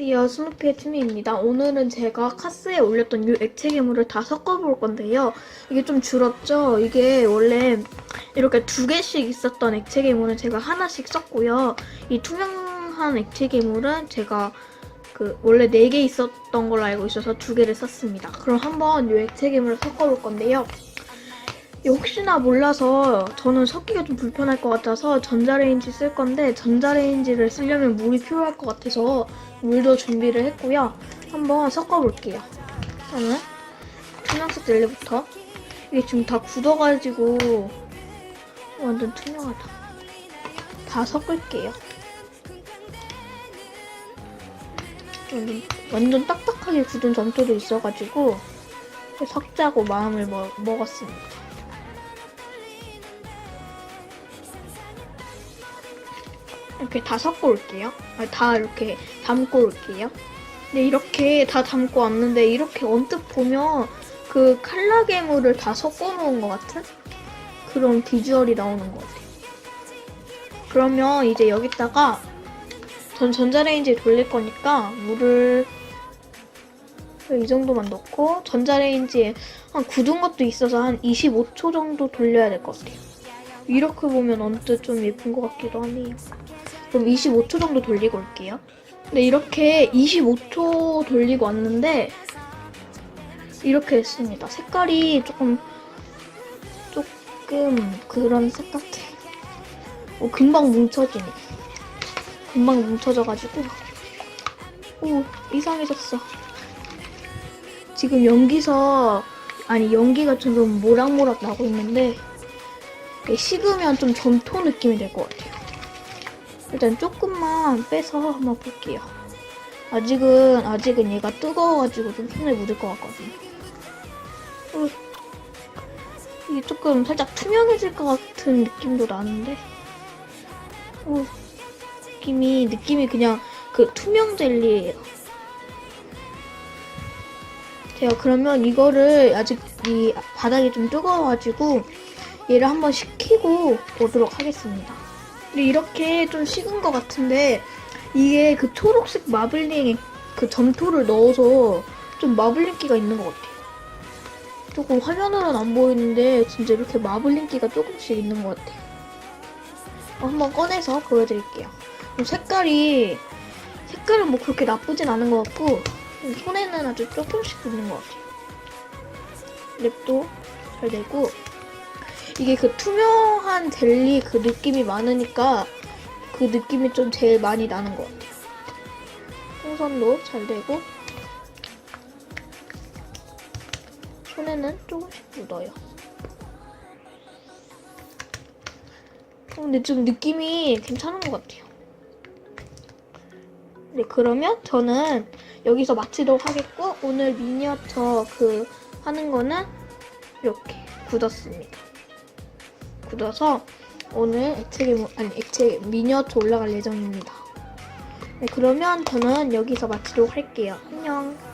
안녕하세요. 스누피의 티미입니다. 오늘은 제가 카스에 올렸던 이 액체 괴물을 다 섞어볼 건데요. 이게 좀 줄었죠? 이게 원래 이렇게 두 개씩 있었던 액체 괴물은 제가 하나씩 썼고요. 이 투명한 액체 괴물은 제가 그 원래 네 개 있었던 걸로 알고 있어서 두 개를 썼습니다. 그럼 한번 이 액체 괴물을 섞어볼 건데요. 혹시나 몰라서 저는 섞기가 좀 불편할 것 같아서 전자레인지 쓸 건데 전자레인지를 쓰려면 물이 필요할 것 같아서 물도 준비를 했고요. 한번 섞어볼게요. 저는 투명색 젤리부터 이게 지금 다 굳어가지고 완전 투명하다. 다 섞을게요. 완전, 완전 딱딱하게 굳은 점토도 있어가지고 섞자고 마음을 먹, 먹었습니다. 이렇게 다 섞어 올게요. 아, 다 이렇게 담고 올게요. 근데 이렇게 다 담고 왔는데 이렇게 언뜻 보면 그 칼라 괴물을 다 섞어 놓은 것 같은 그런 비주얼이 나오는 것 같아요. 그러면 이제 여기다가 전 전자레인지에 돌릴 거니까 물을 이 정도만 넣고 전자레인지에 한 굳은 것도 있어서 한 25초 정도 돌려야 될 것 같아요. 이렇게 보면 언뜻 좀 예쁜 것 같기도 하네요. 그럼 25초 정도 돌리고 올게요. 근데 이렇게 25초 돌리고 왔는데 이렇게 했습니다. 색깔이 조금 조금 그런 색 같아. 오, 금방 뭉쳐지네. 금방 뭉쳐져가지고 오 이상해졌어. 지금 연기서 아니 연기가 좀 모락모락 나고 있는데 식으면 좀 점토 느낌이 될 것 같아요. 일단 조금만 빼서 한번 볼게요. 아직은 아직은 얘가 뜨거워가지고 좀 손에 묻을 것 같거든요. 어, 이게 조금 살짝 투명해질 것 같은 느낌도 나는데, 어, 느낌이 느낌이 그냥 그 투명 젤리예요. 제가 그러면 이거를 아직 이 바닥이 좀 뜨거워가지고 얘를 한번 식히고 오도록 하겠습니다. 근데 이렇게 좀 식은 것 같은데 이게 그 초록색 마블링에 그 점토를 넣어서 좀 마블링기가 있는 것 같아요. 조금 화면으로는 안 보이는데 진짜 이렇게 마블링기가 조금씩 있는 것 같아요. 어, 한번 꺼내서 보여드릴게요. 음, 색깔이 색깔은 뭐 그렇게 나쁘진 않은 것 같고 음, 손에는 아주 조금씩 있는 것 같아요. 랩도 잘 되고 이게 그 투명한 젤리 그 느낌이 많으니까 그 느낌이 좀 제일 많이 나는 것 같아요. 풍선도 잘 되고 손에는 조금씩 묻어요. 어, 근데 좀 느낌이 괜찮은 것 같아요. 네, 그러면 저는 여기서 마치도록 하겠고 오늘 미니어처 그 하는 거는 이렇게 굳었습니다. 굳어서 오늘 액체 아니 액체 미니어처 올라갈 예정입니다. 네, 그러면 저는 여기서 마치도록 할게요. 안녕.